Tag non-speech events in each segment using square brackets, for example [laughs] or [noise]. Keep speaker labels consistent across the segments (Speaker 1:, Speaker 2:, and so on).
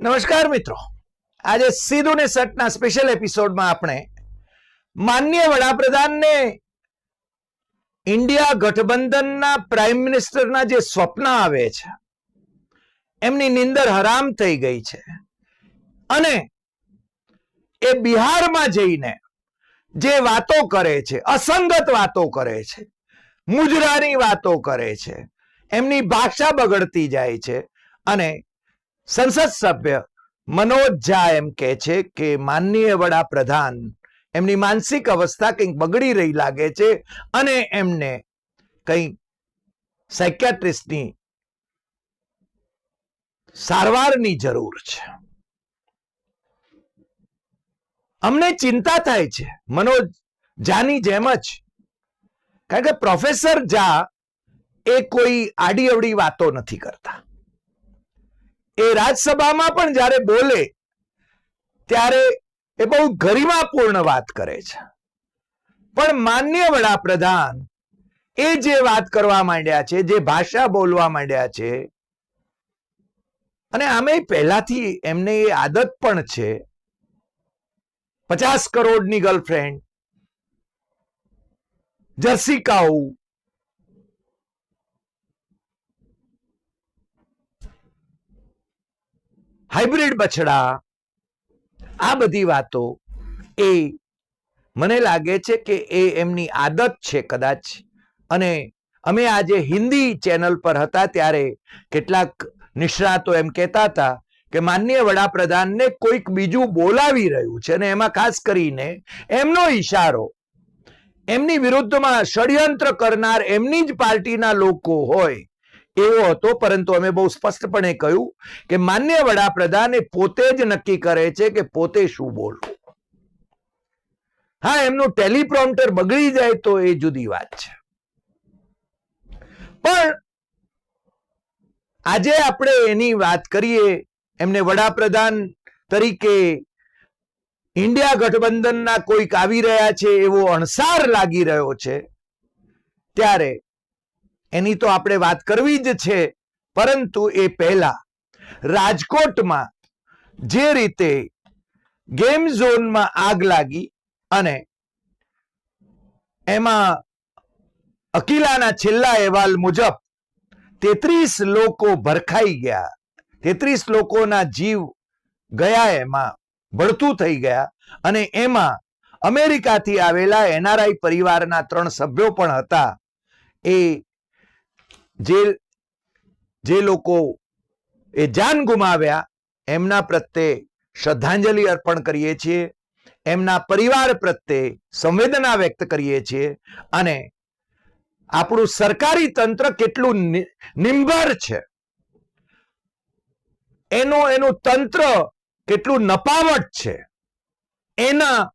Speaker 1: નમસ્કાર મિત્રો. આજે સીધું ને સટના સ્પેશિયલ એપિસોડમાં આપણે માન્ય વડાપ્રધાનને ઇન્ડિયા ગઠબંધનના પ્રાઇમ મિનિસ્ટરના જે સ્વપ્ન આવે છે, એમની નિંદર હરામ થઈ ગઈ છે. અને એ બિહારમાં જઈને જે વાતો કરે છે, અસંગત વાતો કરે છે મુજરાની વાતો કરે છે, એમની ભાષા બગડતી જાય છે અને સંસદ સભ્ય મનોજ ઝા એમ કે છે કે માનનીય વડાપ્રધાન એમની માનસિક અવસ્થા કંઈક બગડી રહી લાગે છે અને એમને કંઈ સાયકિયાટ્રિસ્ટની સારવારની જરૂર છે. અમને ચિંતા થાય છે મનોજ ઝાની જેમ જ. કારણ કે પ્રોફેસર ઝા એ કોઈ આડી અવડી વાતો નથી કરતા. એ રાજ્યસભામાં પણ જ્યારે બોલે, ત્યારે એ બહુ ગરિમાપૂર્ણ વાત કરે છે. પણ માન્ય વડાપ્રધાન એ જે વાત કરવા માંડ્યા છે, જે ભાષા બોલવા માંડ્યા છે, અને આમે પહેલાથી એમને એ આદત પણ છે, પચાસ કરોડની ગર્લફ્રેન્ડ, જર્સી કાઉ હાઇબ્રિડ બછડા. આ બધી વાતો એ મને લાગે છે કે એ એમની આદત છે કદાચ. અને અમે આજે હિન્દી ચેનલ પર હતા ત્યારે કેટલાક નિષ્ણાતો એમ કહેતા હતા કે માનનીય વડાપ્રધાનને કોઈક બીજું બોલાવી રહ્યું છે અને એમાં ખાસ કરીને એમનો ઈશારો. એમની વિરુદ્ધમાં ષડયંત્ર કરનાર એમની જ પાર્ટીના લોકો હોય. એવો હતો, પરંતુ અમે બહુ સ્પષ્ટપણે કહ્યું કે માન્ય વડાપ્રધાન એ પોતે જ નક્કી કરે છે કે પોતે શું બોલવું. હા, એમનું ટેલિપ્રોમ્પ્ટર બગડી જાય તો એ જુદી વાત છે. પણ આજે આપણે એની વાત કરીએ, એમને વડાપ્રધાન તરીકે ઇન્ડિયા ગઠબંધનના કોઈક આવી રહ્યા છે એવો અણસાર લાગી રહ્યો છે, ત્યારે એની તો આપણે વાત કરવી જ છે. પરંતુ એ પહેલા રાજકોટમાં જે રીતે ગેમ ઝોનમાં આગ લાગી અને એમાં અકીલાના છેલ્લા અહેવાલ મુજબ તેત્રીસ લોકો ભરખાઈ ગયા. તેત્રીસ લોકોના જીવ ગયા એમાં, ભડતું થઈ ગયા અને એમાં અમેરિકાથી આવેલા એનઆરઆઈ પરિવારના ત્રણ સભ્યો પણ હતા. એ જે જે લોકો એ જાન ગુમાવ્યા, એમના પ્રત્યે શ્રદ્ધાંજલિ અર્પણ કરીએ છીએ, એમના પરિવાર પ્રત્યે સંવેદના વ્યક્ત કરીએ છીએ અને આપણું સરકારી તંત્ર કેટલું નિંભર છે. એનું એનું તંત્ર કેટલું નપાવટ છે. એના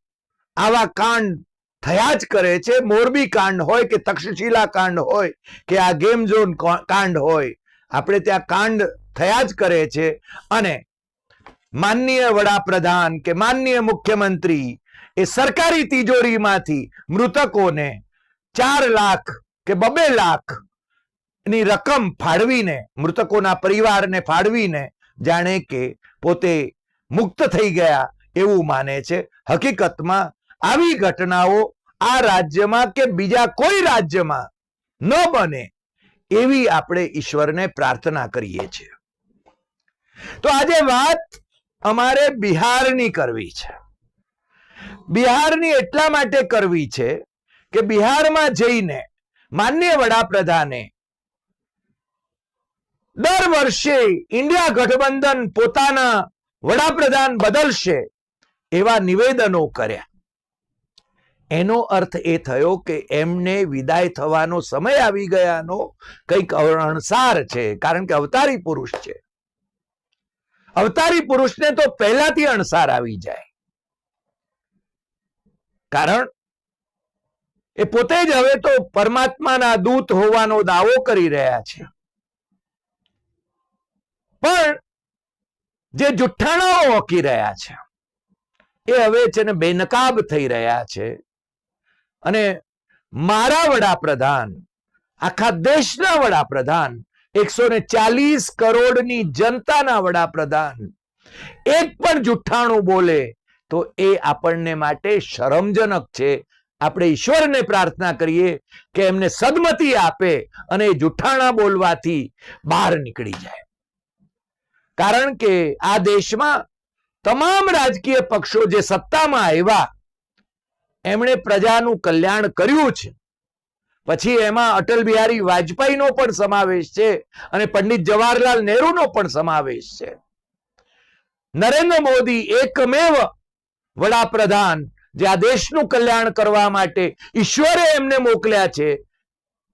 Speaker 1: આવા કાંડ થયા જ કરે છે. મોરબી કાંડ હોય કે તક્ષશિલા કાંડ હોય કે આ ગેમ ઝોન કાંડ હોય, આપણે ત્યાં કાંડ થયા જ કરે છે. અને માનનીય વડાપ્રધાન કે માનનીય મુખ્યમંત્રી એ સરકારી તિજોરીમાંથી મૃતકોને ચાર લાખ કે બબે લાખની રકમ ફાળવીને, મૃતકોના પરિવારને ફાળવીને જાણે કે પોતે મુક્ત થઈ ગયા એવું માને છે. હકીકતમાં આવી ઘટનાઓ આ રાજ્યમાં કે બીજા કોઈ રાજ્યમાં ન બને એવી આપણે ઈશ્વરને પ્રાર્થના કરીએ છીએ. તો આજે વાત અમારે બિહારની કરવી છે. બિહારની એટલા માટે કરવી છે કે બિહારમાં જઈને માન્ય વડાપ્રધાને દર વર્ષે ઇન્ડિયા ગઠબંધન પોતાના વડાપ્રધાન બદલશે એવા નિવેદનો કર્યા. એનો અર્થ એ થયો કે એમને વિદાય થવાનો સમય આવી ગયાનો કંઈક અણસાર છે, કારણ કે અવતારી પુરુષ છે. અવતારી પુરુષને તો પહેલાથી અણસાર આવી જાય. કારણ એ પોતે જ હવે તો પરમાત્માના દૂત હોવાનો દાવો કરી રહ્યા છે. પણ જે જુઠ્ઠાણાઓ હોકી રહ્યા છે, એ હવે છે ને બેનકાબ થઈ રહ્યા છે. અને મારા વડાપ્રધાન, આખા દેશના વડાપ્રધાન એકસો ને ચાલીસ કરોડની જનતાના વડાપ્રધાન, એક પણ જુઠ્ઠાણું બોલે તો એ આપણને માટે શરમજનક છે. આપણે ઈશ્વરને પ્રાર્થના કરીએ કે એમને સદમતી આપે અને જુઠ્ઠાણા બોલવાથી બહાર નીકળી જાય. કારણ કે આ દેશમાં તમામ રાજકીય પક્ષો જે સત્તામાં આવ્યા એમણે પ્રજાનું કલ્યાણ કર્યું છે. પછી એમાં અટલ બિહારી વાજપેયીનો પણ સમાવેશ છે અને પંડિત જવાહરલાલ નહેરુનો પણ સમાવેશ છે. નરેન્દ્ર મોદી એકમેવ વડાપ્રધાન જે આ દેશનું કલ્યાણ કરવા માટે ઈશ્વરે એમને મોકલ્યા છે,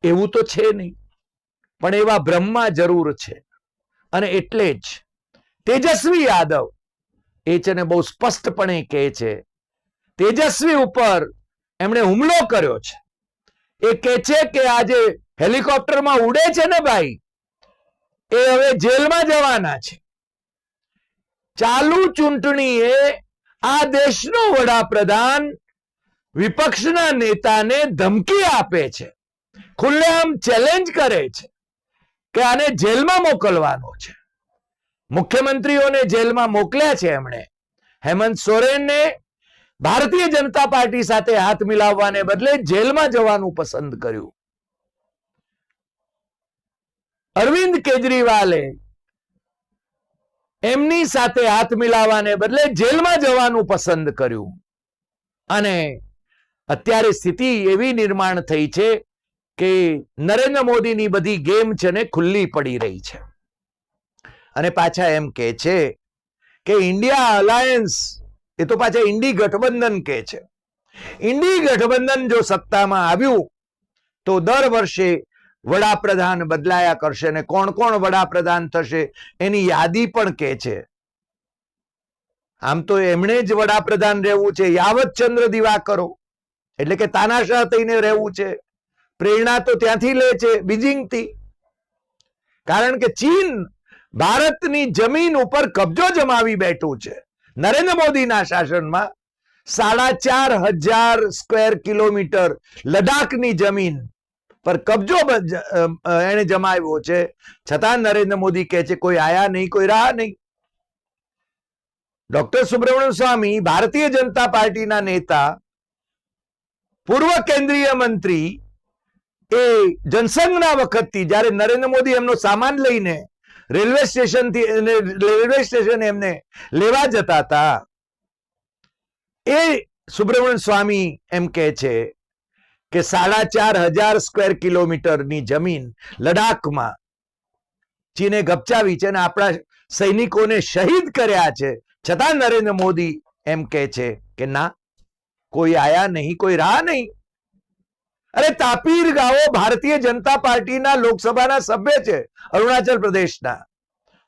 Speaker 1: એવું તો છે નહીં. પણ એવા બ્રહ્મા જરૂર છે. અને એટલે જ તેજસ્વી યાદવ એ છે ને બહુ સ્પષ્ટપણે કહે છે તેજસ્વી ઉપર એમણે હુમલો કર્યો છે. એ કે છે કે આજે હેલિકોપ્ટરમાં ઉડે છે ને ભાઈ, એ હવે જેલમાં જવાના છે. ચાલુ ચૂંટણીએ આ દેશનો વડાપ્રધાન વિપક્ષના નેતાને ધમકી આપે છે. ખુલ્લેઆમ ચેલેન્જ કરે છે કે આને જેલમાં મોકલવાનો છે. મુખ્યમંત્રીઓને જેલમાં મોકલ્યા છે એમણે. હેમંત સોરેનને ભારતીય જનતા પાર્ટી સાથે હાથ મિલાવવાને બદલે જેલમાં જવાનું પસંદ કર્યું. અરવિંદ કેજરીવાલે એમની સાથે હાથ મિલાવવાને બદલે જેલમાં જવાનું પસંદ કર્યું. અને અત્યારે સ્થિતિ એવી નિર્માણ થઈ છે કે નરેન્દ્ર મોદીની બધી ગેમ છે ને ખુલ્લી પડી રહી છે. અને પાછા એમ કે છે કે ઇન્ડિયા અલાયન્સ એ તો પાછા ઇન્ડી ગઠબંધન કે છે. ઇન્ડી ગઠબંધન જો સત્તામાં આવ્યું, તો દર વર્ષે વડાપ્રધાન બદલાયા કરશે ને કોણ કોણ વડાપ્રધાન થશે એની યાદી પણ કે છે. આમ તો એમણે જ વડાપ્રધાન રહેવું છે, યાવત ચંદ્ર દિવાકરો. એટલે કે તાનાશાહ થઈને રહેવું છે. પ્રેરણા તો ત્યાંથી લે છે, બીજિંગથી. કારણ કે ચીન ભારતની જમીન ઉપર કબજો જમાવી બેઠું છે. નરેન્દ્ર મોદીના શાસનમાં સાડા ચાર હજાર સ્ક્વેર કિલોમીટર લડાખની જમીન પર કબજો એણે જમાવ્યો છે. છતાં નરેન્દ્ર મોદી કહે છે, કોઈ આયા નહીં, કોઈ રહ્યા નહીં. ડોક્ટર સુબ્રમણ્યમ સ્વામી ભારતીય જનતા પાર્ટીના નેતા, પૂર્વ કેન્દ્રીય મંત્રી એ જનસંઘના વખતથી જ્યારે નરેન્દ્ર મોદી એમનો સામાન લઈને રેલવે સ્ટેશનથી રેલવે સ્ટેશન એમને લેવા જતા હતા. એ સુબ્રમણ્ય સ્વામી એમ કહે છે કે સાડા ચાર હજાર સ્ક્વેર કિલોમીટરની જમીન લડાખમાં ચીને ગપચાવી છે અને આપણા સૈનિકોને શહીદ કર્યા છે. છતાં નરેન્દ્ર મોદી એમ કહે છે કે ના, કોઈ આયા નહીં, કોઈ રાહ નહીં. અરે તાપીર ગાઓ ભારતીય જનતા પાર્ટીના લોકસભાના સભ્ય છે અરુણાચલ પ્રદેશના.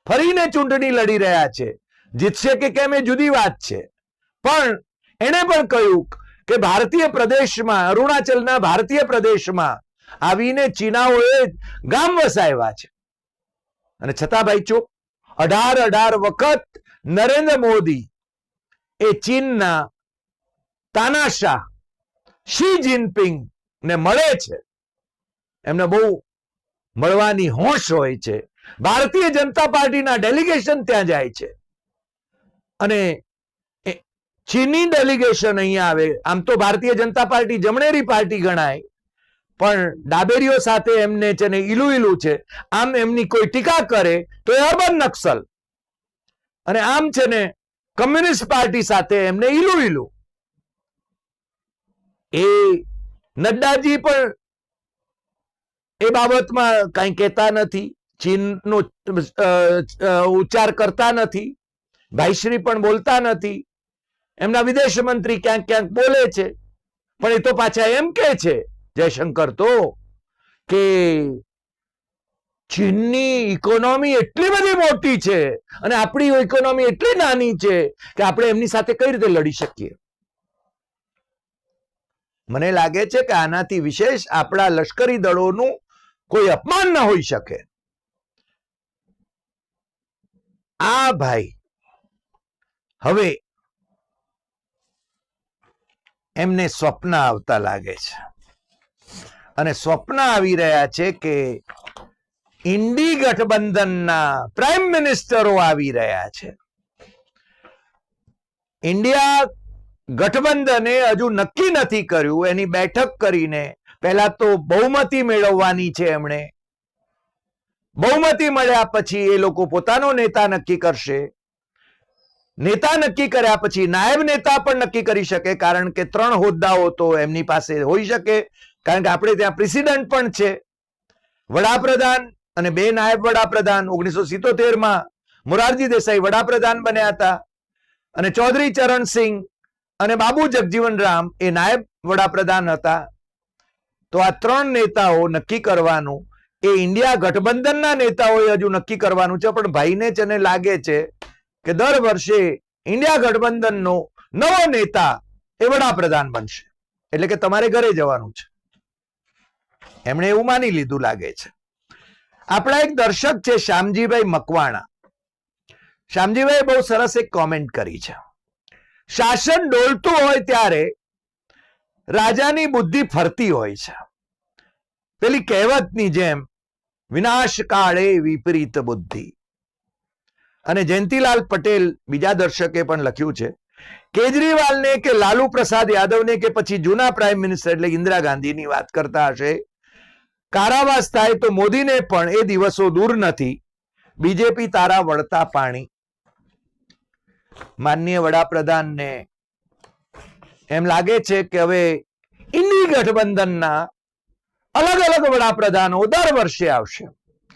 Speaker 1: ફરીને ચૂંટણી લડી રહ્યા છે. જીતશે કે કેમ એ જુદી વાત છે. પણ એણે પણ કહ્યું કે ભારતીય પ્રદેશમાં, અરુણાચલના ભારતીય પ્રદેશમાં આવીને ચીનાઓએ ગામ વસાવ્યા છે. અને છતાં ભાઈ ચૂપ, અઢાર અઢાર વખત નરેન્દ્ર મોદી એ ચીનના તાનાશાહ, શી જિનપિંગ ને મળે છે. એમને બહુ મળવાની હોશ હોય છે. ભારતીય જનતા પાર્ટીના ડેલિગેશન ત્યાં જાય છે. અને ચીની ડેલિગેશન અહીંયા આવે. આમ તો ભારતીય જનતા પાર્ટી જમણેરી પાર્ટી ગણાય. પણ ડાબેરીઓ સાથે એમને છે ને ઈલું ઈલું છે. આમ એમની કોઈ ટીકા કરે તો એ અર્બન નક્સલ. અને આમ છે ને કમ્યુનિસ્ટ પાર્ટી સાથે એમને ઈલું ઈલું એ નડ્ડાજી પણ એ બાબતમાં કઈ કહેતા નથી, ચીનનો ઉચ્ચાર કરતા નથી, ભાઈશ્રી પણ બોલતા નથી. એમના વિદેશ મંત્રી ક્યાંક ક્યાંક બોલે છે, પણ એ તો પાછા એમ કે છે, જયશંકર તો, કે ચીનની ઇકોનોમી એટલી બધી મોટી છે અને આપણી ઇકોનોમી એટલી નાની છે કે આપણે એમની સાથે કઈ રીતે લડી શકીએ? મને લાગે છે કે આનાથી વિશેષ આપણા લશ્કરી દળોનું કોઈ અપમાન ન હોઈ શકે. આ ભાઈ હવે એમને સ્વપ્ન આવતા લાગે છે. અને સ્વપ્ન આવી રહ્યા છે કે ઇન્ડી ગઠબંધનના પ્રાઇમ મિનિસ્ટરો આવી રહ્યા છે. ઇન્ડિયા ગઠબંધને હજુ નક્કી નથી કર્યું. એની બેઠક કરીને પહેલા તો બહુમતી મેળવવાની છે એમણે. બહુમતી મળ્યા પછી એ લોકો પોતાનો નેતા નક્કી કરશે. નેતા નક્કી કર્યા પછી નાયબ નેતા પણ નક્કી કરી શકે, કારણ કે ત્રણ હોદ્દાઓ તો એમની પાસે હોઈ શકે. કારણ કે આપણે ત્યાં પ્રેસિડન્ટ પણ છે. વડાપ્રધાન અને બે નાયબ વડાપ્રધાન ઓગણીસો સિત્તોતેરમાં મોરારજી દેસાઈ વડાપ્રધાન બન્યા હતા. અને ચૌધરી ચરણસિંહ અને બાબુ જગજીવન રામ એ નાયબ વડાપ્રધાન હતા. તો આ ત્રણ નેતાઓ નક્કી કરવાનું, એ ઇન્ડિયા ગઠબંધનના નેતાઓએ હજુ નક્કી કરવાનું છે, પણ ભાઈને જ એને લાગે છે કે દર વર્ષે ઇન્ડિયા ગઠબંધનનો નવો નેતા એ વડાપ્રધાન બનશે. એટલે કે તમારે ઘરે જવાનું છે. એમણે એવું માની લીધું લાગે છે. આપણા એક દર્શક છે શ્યામજીભાઈ મકવાણા. શ્યામજીભાઈ બહુ સરસ એક કોમેન્ટ કરી છે. શાસન ડોલતું હોય ત્યારે રાજાની બુદ્ધિ ફરતી હોય છે. પેલી કહેવતની જેમ વિનાશ કાળે વિપરીત બુદ્ધિ. અને જયંતિલાલ પટેલ બીજા દર્શકે પણ લખ્યું છે, કેજરીવાલને કે લાલુ પ્રસાદ યાદવને કે પછી જૂના પ્રાઇમ મિનિસ્ટર એટલે ઇન્દિરા ગાંધીની વાત કરતા હશે, કારાવાસ થાય તો મોદીને પણ એ દિવસો દૂર નથી. બીજેપી તારા વળતા પાણી. માનનીય વડાપ્રધાનને. એમ લાગે છે કે હવે ઇન્ડી ગઠબંધનના અલગ અલગ વડાપ્રધાનો દર વર્ષે આવશે.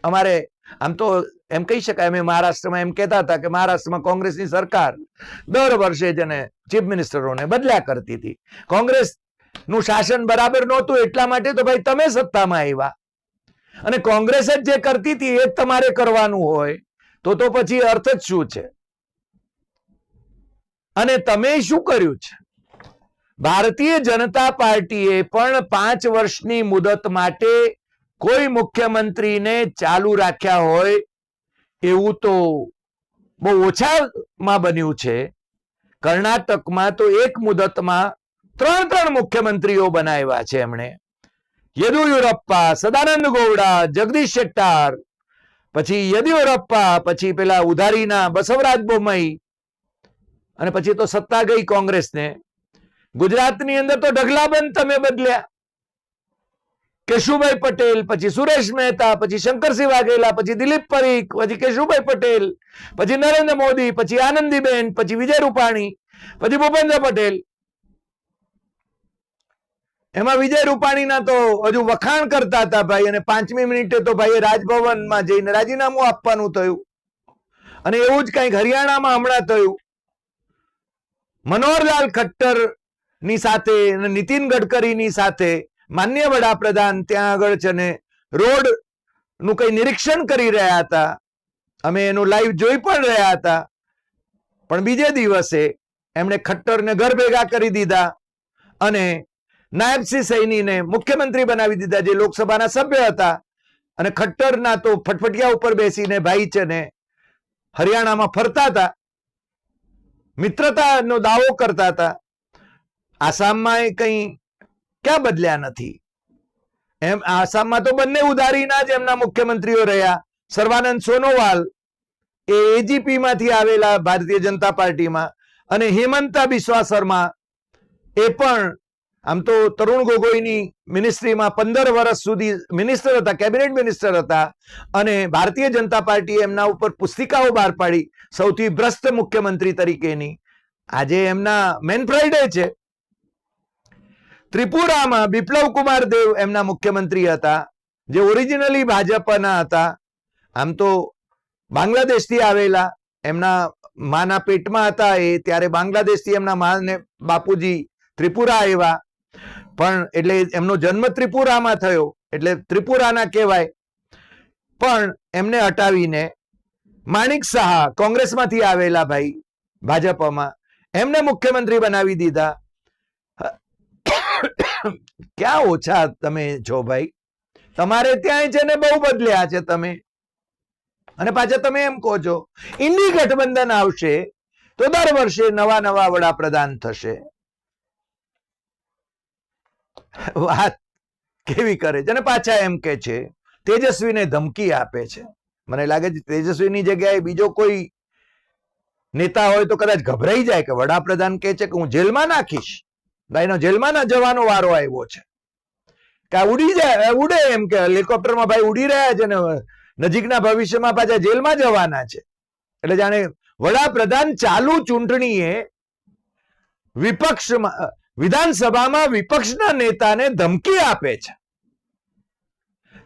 Speaker 1: અમારે આમ તો એમ કહી શકાય, અમે મહારાષ્ટ્રમાં એમ કહેતા હતા કે મહારાષ્ટ્રમાં કોંગ્રેસની સરકાર દર વર્ષે જેને ચીફ મિનિસ્ટરોને બદલ્યા કરતી હતી. કોંગ્રેસનું શાસન બરાબર નહોતું, એટલા માટે તો ભાઈ તમે સત્તામાં આવ્યા. અને કોંગ્રેસ જ જે કરતી હતી એ જ તમારે કરવાનું હોય, તો તો પછી અર્થ જ શું છે? અને તમે શું કર્યું છે? ભારતીય જનતા પાર્ટીએ પણ પાંચ વર્ષની મુદત માટે કોઈ મુખ્યમંત્રીને ચાલુ રાખ્યા હોય એવું તો બહુ ઓછામાં બન્યું છે. કર્ણાટકમાં તો એક મુદતમાં ત્રણ ત્રણ મુખ્યમંત્રીઓ બનાવ્યા છે એમણે. યદુયુરપ્પા સદાનંદ ગૌડા જગદીશ શેટ્ટાર, પછી યેદિયુરપ્પા પછી પેલા ઉધારીના બસવરાજ બોમ્મઈ અને પછી તો સત્તા ગઈ કોંગ્રેસને. ગુજરાતની અંદર તો ઢગલાબંધ તમે બદલ્યા. કેશુભાઈ પટેલ, પછી સુરેશ મહેતા, પછી શંકરસિંહ વાઘેલા, પછી દિલીપ પરીખ, પછી કેશુભાઈ પટેલ, પછી નરેન્દ્ર મોદી, પછી આનંદીબેન, પછી વિજય રૂપાણી, પછી ભૂપેન્દ્ર પટેલ. એમાં વિજય રૂપાણીના તો હજુ વખાણ કરતા હતા ભાઈ, અને પાંચમી મિનિટે તો ભાઈ રાજભવનમાં જઈને રાજીનામું આપવાનું થયું. અને એવું જ કંઈક હરિયાણામાં હમણાં થયું. મનોહરલાલ ખટ્ટરની સાથે અને નીતિન ગડકરીની સાથે માન્ય વડાપ્રધાન ત્યાં આગળ છે ને રોડનું કઈ નિરીક્ષણ કરી રહ્યા હતા. અમે એનું લાઈવ જોઈ પણ રહ્યા હતા. પણ બીજે દિવસે એમણે ખટ્ટરને ઘર ભેગા કરી દીધા અને નાયબસિંહ સૈનીને મુખ્યમંત્રી બનાવી દીધા જે લોકસભાના સભ્ય હતા. અને ખટ્ટરના તો ફટફટિયા ઉપર બેસીને ભાઈ છે ને હરિયાણામાં ફરતા હતા. મિત્રતાનો દાવો કરતા હતા. આસામમાં એ કંઈ ક્યાં બદલ્યા નથી? એમ આસામમાં તો બંને ઉધારીના જ એમના મુખ્યમંત્રીઓ રહ્યા. સર્વાનંદ સોનોવાલ એ એજીપી માંથી આવેલા ભારતીય જનતા પાર્ટીમાં અને હેમંતા બિસ્વા શર્મા એ પણ આમ તો તરુણ ગોગોઈની મિનિસ્ટ્રીમાં પંદર વર્ષ સુધી મિનિસ્ટર હતા કેબિનેટ મિનિસ્ટર હતા અને ભારતીય જનતા પાર્ટીએ એમના ઉપર પુસ્તિકાઓ બહાર પાડી સૌથી ભ્રષ્ટ મુખ્યમંત્રી તરીકેની. આજે એમના મેન ફ્રાઈડે છે. ત્રિપુરામાં બિપ્લવ કુમાર દેવ એમના મુખ્યમંત્રી હતા, જે ઓરિજિનલી ભાજપના હતા. આમ તો બાંગ્લાદેશથી આવેલા, એમના માના પેટમાં હતા એ, ત્યારે બાંગ્લાદેશથી એમના માને બાપુજી ત્રિપુરા આવ્યા. પણ એટલે એમનો જન્મ ત્રિપુરામાં થયો, એટલે ત્રિપુરાના કહેવાય. પણ એમને હટાવીને માણિક શાહ કોંગ્રેસમાંથી આવેલા ભાઈ ભાજપમાં, એમને મુખ્યમંત્રી બનાવી દીધા. ક્યાં ઓછા તમે છો ભાઈ? તમારે ત્યાં છે ને બહુ બદલ્યા છે તમે. અને પાછા તમે એમ કહો છો, ઇન્ડી ગઠબંધન આવશે તો દર વર્ષે નવા નવા વડાપ્રધાન થશે. [laughs] વાત કેવી કરે છે? અને પાછા એમ કે છે, તેજસ્વીને ધમકી આપે છે. મને લાગે છે તેજસ્વીની જગ્યાએ બીજો કોઈ નેતા હોય તો કદાચ ગભરાઈ જાય કે વડાપ્રધાન કહે છે કે હું જેલમાં નાખીશ. ભાઈનો જેલમાં ના જવાનો વારો આવ્યો છે. કે ઉડી જાય ઉડે એમ કે હેલિકોપ્ટરમાં ભાઈ ઉડી રહ્યા છે ને નજીકના ભવિષ્યમાં પાછા જેલમાં જવાના છે. એટલે જાણે વડાપ્રધાન ચાલુ ચૂંટણીએ વિપક્ષમાં વિધાનસભામાં વિપક્ષના નેતાને ધમકી આપે છે.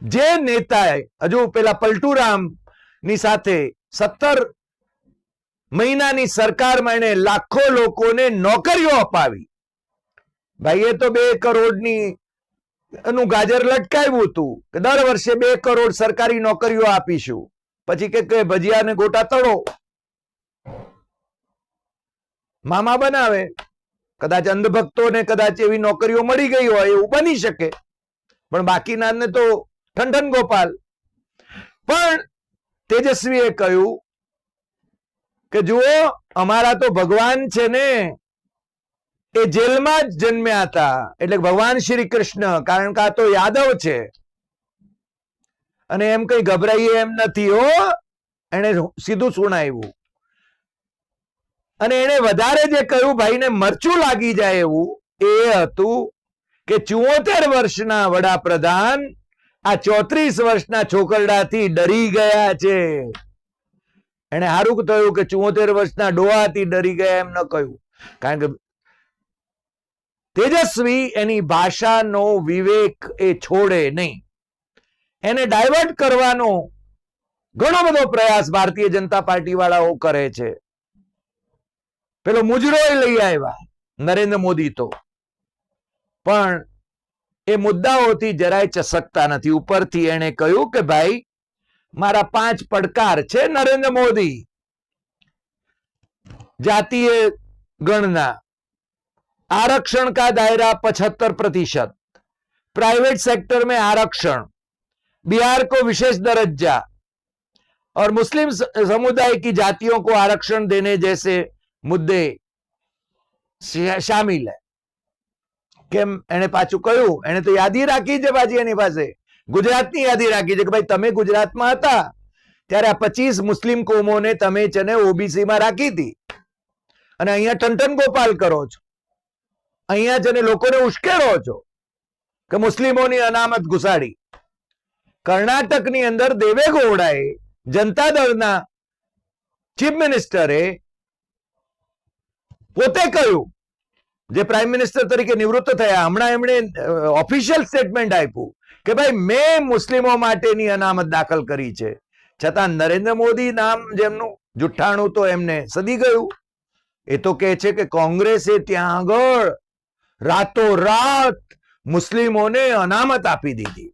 Speaker 1: જે નેતાએ, હજુ પેલા પલટુરામની સાથે સત્તર મહિનાની સરકારમાં એને લાખો લોકોને નોકરીઓ અપાવી. ભાઈએ તો બે કરોડની નું ગાજર લટકાવ્યું હતું કે દર વર્ષે બે કરોડ સરકારી નોકરીઓ આપીશું. પછી કે કે ભજીયા ને ગોટા તળો. મામા બનાવે. કદાચ અંધભક્તોને કદાચ એવી નોકરીઓ મળી ગઈ હોય, એવું બની શકે. પણ બાકીનાને તો ઠંઠન ગોપાલ. પણ તેજસ્વીએ કહ્યું કે જુઓ, અમારા તો ભગવાન છે ને, એ જેલમાં જ જન્મ્યા હતા. એટલે ભગવાન શ્રી કૃષ્ણ, કારણ કે આ તો યાદવ છે. અને એમ કઈ ગભરાઈએ એમ નથી હો. એને સીધું સુણાવ્યું. અને એને વધારે જે કહ્યું, ભાઈને મરચું લાગી જાય એવું, એ હતું કે ચુઓતેર વર્ષના વડાપ્રધાન આ ચોત્રીસ વર્ષના છોકરડાથી ડરી ગયા છે. એને સારું થયું કે ચુઓતેર વર્ષના ડોહાથી ડરી ગયા એમ ન કહ્યું. કારણ કે તેજસ્વી એની ભાષાનો વિવેક એ છોડે નહીં. એને ડાયવર્ટ કરવાનો ઘણો બધો પ્રયાસ ભારતીય જનતા પાર્ટી વાળાઓ કરે છે. પેલો મુજરો લઈ આવ્યા નરેન્દ્ર મોદી તો પણ એ મુદ્દાઓથી જરાય ચસકતા નથી ઉપરથી એને કહ્યું કે ભાઈ મારા પાંચ પડકાર છે નરેન્દ્ર મોદી जातीय गणना आरक्षण का दायरा पचहत्तर प्रतिशत प्राइवेट सेक्टर में आरक्षण बिहार को विशेष दर्जा और मुस्लिम स- समुदाय की जातियों को आरक्षण देने जैसे મુદ્દે શામિલ હે. કેમ? એને પાછું કહ્યું એને તો યાદી રાખી છે પાછી એની પાસે. ગુજરાતની યાદી રાખી છે કે ભાઈ તમે ગુજરાતમાં હતા, ત્યારે આ પચીસ મુસ્લિમ કોમોને તમે છે ઓબીસીમાં રાખી હતી. અને અહીંયા ટંટન ગોપાલ કરો છો. અહીંયા છે ને લોકોને ઉશ્કેરો છો કે મુસ્લિમોની અનામત ઘુસાડી. કર્ણાટકની અંદર દેવે ગોવડાએ જનતા દળના ચીફ મિનિસ્ટરે પોતે કહ્યું, જે પ્રાઇમ મિનિસ્ટર તરીકે નિવૃત્ત થયા, હમણાં એમણે ઓફિશિયલ સ્ટેટમેન્ટ આપ્યું કે ભાઈ, મેં મુસ્લિમો માટેની અનામત દાખલ કરી છે. છતાં નરેન્દ્ર મોદી નામ જેમનું જુઠ્ઠાણું તો એમને સદી ગયું. એ તો કહે છે કે કોંગ્રેસે ત્યાં આગળ રાતોરાત મુસ્લિમોને અનામત આપી દીધી.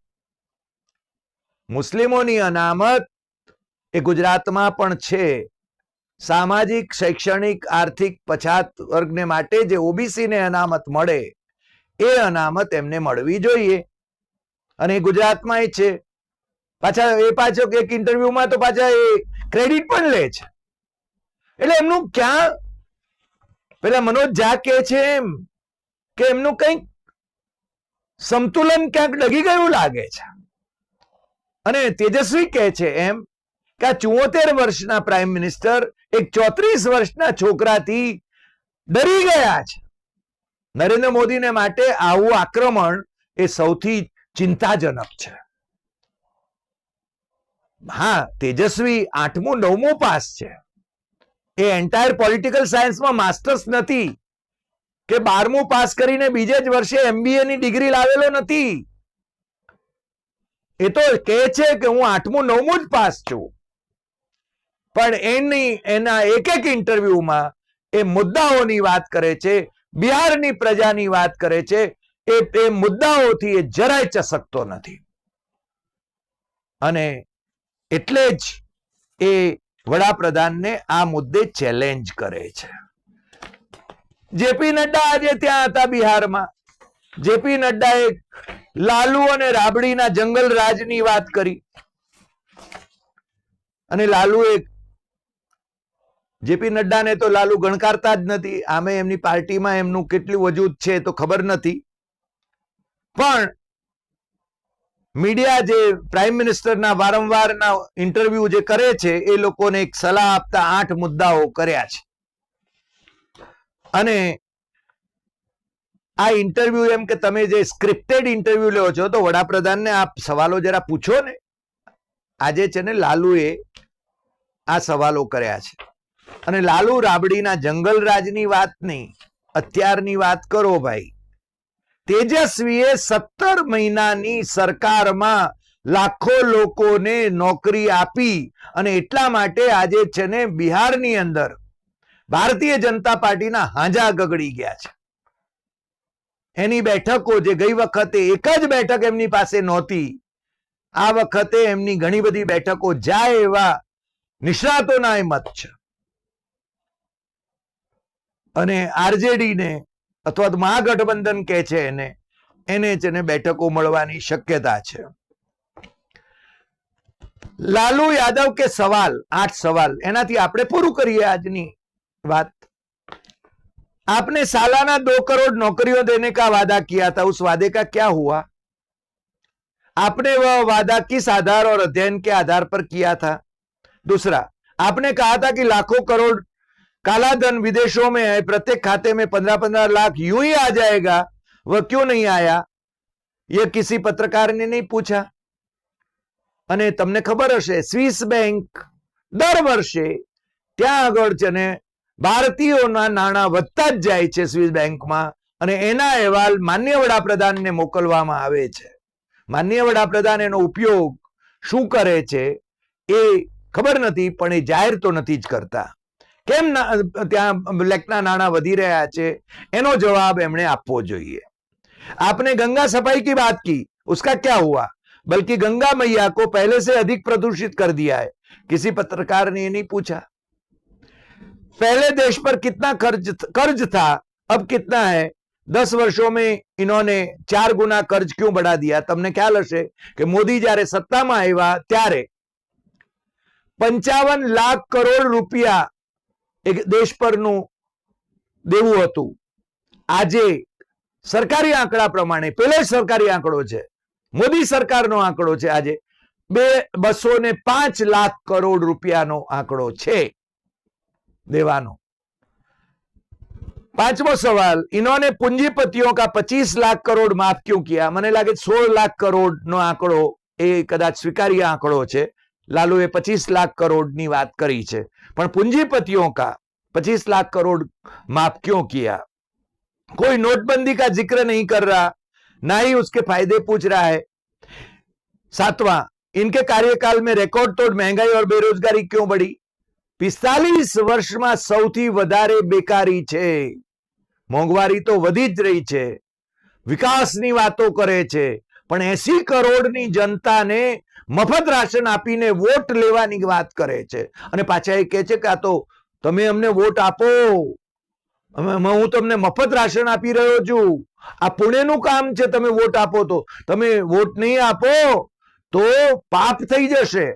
Speaker 1: મુસ્લિમોની અનામત એ ગુજરાતમાં પણ છે. સામાજિક, શૈક્ષણિક, આર્થિક પછાત વર્ગને માટે જે ઓબીસી ને અનામત મળે, એ અનામત એમને મળવી જોઈએ. અને એ ગુજરાતમાં છે. પાછા એ પાછો એક ઇન્ટરવ્યુમાં તો પાછા એ ક્રેડિટ પણ લે છે. એટલે એમનું ક્યાં? પેલા મનોજ ઝા કે છે એમ કે એમનું કંઈક સંતુલન ક્યાંક ડગી ગયું લાગે છે. અને તેજસ્વી કહે છે એમ કે આ ચુઓતેર વર્ષના પ્રાઇમ મિનિસ્ટર એક ચોત્રીસ વર્ષના છોકરાથી ડરી ગયા છે. નરેન્દ્ર મોદીને માટે આવું આક્રમણ એ સૌથી ચિંતાજનક છે. હા, તેજસ્વી આઠમું, નવમું પાસ છે. એ એન્ટાયર પોલિટિકલ સાયન્સમાં માસ્ટર્સ નથી. કે બારમું પાસ કરીને બીજે જ વર્ષે એમબીએ ની ડિગ્રી લાવેલો નથી. એ તો કહે છે કે હું આઠમું, નવમું જ પાસ છું. પણ એની, એના એક એક ઇન્ટરવ્યુમાં એ મુદ્દાઓની વાત કરે છે, બિહારની પ્રજાની વાત કરે છે, એ એ મુદ્દાઓથી એ જરાય ચસકતો નથી. અને એટલે જ એ વડાપ્રધાનને આ મુદ્દે ચેલેન્જ કરે છે. જેપી નડ્ડા આજે ત્યાં હતા બિહારમાં. જેપી નડ્ડાએ લાલુ અને રાબડીના જંગલ રાજની વાત કરી. અને લાલુએ જેપી નડ્ડાને તો લાલુ ગણકારતા જ નથી. આમે એમની પાર્ટીમાં એમનું કેટલું વજૂદ છે તો ખબર નથી. પણ મીડિયા જે પ્રાઇમ મિનિસ્ટરના વારંવારના ઇન્ટરવ્યુ જે કરે છે, એ લોકોને એક સલાહ આપતા આઠ મુદ્દાઓ કર્યા છે. અને આ ઇન્ટરવ્યુ એમ કે તમે જે સ્ક્રિપ્ટેડ ઇન્ટરવ્યુ લ્યો છો, તો વડાપ્રધાનને આ સવાલો જરા પૂછો ને. આજે છે ને લાલુએ આ સવાલો કર્યા છે. અને લાલુ રાબડીના જંગલરાજની વાત નહીં અત્યારની વાત કરો ભાઈ. તેજસ્વીએ સત્તર મહિનાની સરકારમાં લાખો લોકોને નોકરી આપી અને એટલા માટે આજે છે ને બિહારની અંદર ભારતીય જનતા પાર્ટીના હાંજા ગગડી ગયા છે. એની બેઠકો જે ગઈ વખતે એક જ બેઠક એમની પાસે નહોતી, આ વખતે એમની ઘણી બધી બેઠકો જાય એવા નિષ્ણાતોના મત છે. અને આરજેડી ને અથવા તો મહાગઠબંધન કે છે એને એને છે ને બેઠકો મળવાની શક્યતા છે લાલુ યાદવ કે સવાલ આઠ સવાલ એનાથી આપણે પૂરું કરીએ આજની बात आपने सालाना दो करोड़ नौकरियों देने का वादा किया था उस वादे का क्या हुआ आपने वह वादा किस आधार और अध्ययन के आधार पर किया था दूसरा आपने कहा था कि लाखों करोड़ काला धन विदेशों में है प्रत्येक खाते में पंद्रह पंद्रह लाख यूं ही आ जाएगा वह क्यों नहीं आया यह किसी पत्रकार ने नहीं पूछा અને તમને ખબર હશે સ્વિસ બેંક દર વર્ષે ત્યાં આગળ છે ને ભારતીયોના નાણાં વધતા જ જાય છે સ્વિસ બેંકમાં અને એના અહેવાલ માન્ય વડાપ્રધાનને મોકલવામાં આવે છે માન્ય વડાપ્રધાન એનો ઉપયોગ શું કરે છે એ ખબર નથી પણ એ જાહેર તો નથી જ કરતા કેમ ના- ત્યાં બ્લેકના નાણાં વધી રહ્યા છે એનો જવાબ એમણે આપવો જોઈએ आपने गंगा सफाई की बात की उसका क्या हुआ बल्कि गंगा मैया को पहले से अधिक प्रदूषित कर दिया है किसी पत्रकार ने ये नहीं पूछा पहले देश पर कितना कर्ज कर्ज था अब कितना है दस वर्षों में इन्होंने चार गुना कर्ज क्यों बढ़ा दिया તમને ખ્યાલ હશે કે મોદી જ્યારે સત્તામાં આવ્યા ત્યારે પંચાવન લાખ કરોડ રૂપિયા એક દેશ પરનું દેવું હતું આજે સરકારી આંકડા પ્રમાણે પેલો જ સરકારી આંકડો છે મોદી સરકારનો આંકડો છે આજે બે બસો ને પાંચ લાખ કરોડ રૂપિયાનો આંકડો છે દેવાનો पांचवा सवाल इन्होंने पूंजीपतियों का 25 लाख करोड़ माफ क्यों किया મને લાગે સોળ લાખ કરોડ નો આંકડો એ કદાચ સ્વીકાર્ય આંકડો છે લાલુએ 25 લાખ કરોડ ની વાત કરી છે પણ पूंजीपतियों का 25 लाख करोड़ माफ क्यों किया कोई नोटबंदी का जिक्र नहीं कर रहा ना ही उसके फायदे पूछ रहा है सातवां इनके कार्यकाल में रिकॉर्ड तोड़ महंगाई और बेरोजगारी क्यों बढ़ी પિસ્તાલીસ વર્ષમાં સૌથી વધારે બેકારી છે મોંઘવારી તો વધી જ રહી છે વિકાસની વાતો કરે છે પણ એસી કરોડની જનતાને મફત રાશન આપીને વોટ લેવાની વાત કરે છે અને પાછા એ કહે છે કે આ તો તમે અમને વોટ આપો અમે- અમે- હું તમને મફત રાશન આપી રહ્યો છું આ પુણેનું કામ છે તમે વોટ આપો તો તમે વોટ નહીં આપો તો પાપ થઈ જશે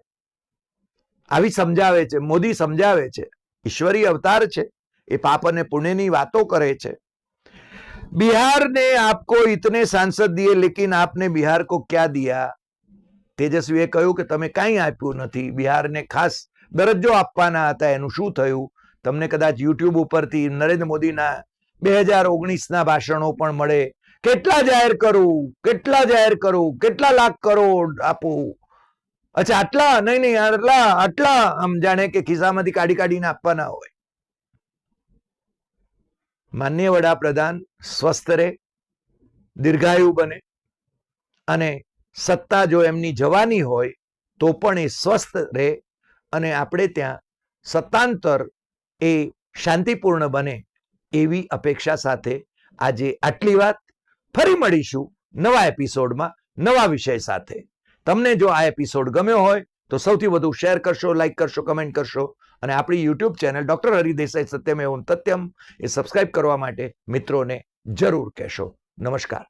Speaker 1: આવી સમજાવે છે મોદી સમજાવે છે ઈશ્વરી અવતાર છે એ પાપ અને પુણ્યની વાતો કરે છે बिहार ने आपको इतने सांसद दिए लेकिन आपने बिहार को क्या दिया તેજસ્વીએ કહ્યું કે તમે કાંઈ આપ્યું નથી, બિહારને ખાસ દરજ્જો આપવાના હતા, એનું શું થયું? તમને કદાચ યુટ્યુબ ઉપરથી નરેન્દ્ર મોદીના બે હજાર ઓગણીસના ભાષણો પણ મળે. કેટલા જાહેર કરું? કેટલા જાહેર કરું? કેટલા લાખ કરોડ આપું? અચ્છા, આટલા? નહીં નહીં, આટલા આટલા, આમ જાણે કે ખિસ્સામાંથી કાઢી કાઢીને આપવાના હોય. માન્ય વડાપ્રધાન સ્વસ્થ રહે, દીર્ઘાયુ બને અને સત્તા જો એમની જવાની હોય, તો પણ એ સ્વસ્થ રહે અને આપણે ત્યાં સત્તાંતર એ શાંતિપૂર્ણ બને એવી અપેક્ષા સાથે આજે આટલી વાત. ફરી મળીશું નવા એપિસોડમાં નવા વિષય સાથે. તમને જો આ એપિસોડ ગમ્યો હોય, તો સૌથી વધુ શેર કરશો લાઇક કરશો, કમેન્ટ કરશો અને આપણી YouTube channel doctor Hari Desai Satyam Evam Satyam એ સબસ્ક્રાઇબ કરવા માટે મિત્રોને જરૂર કહેશો. નમસ્કાર.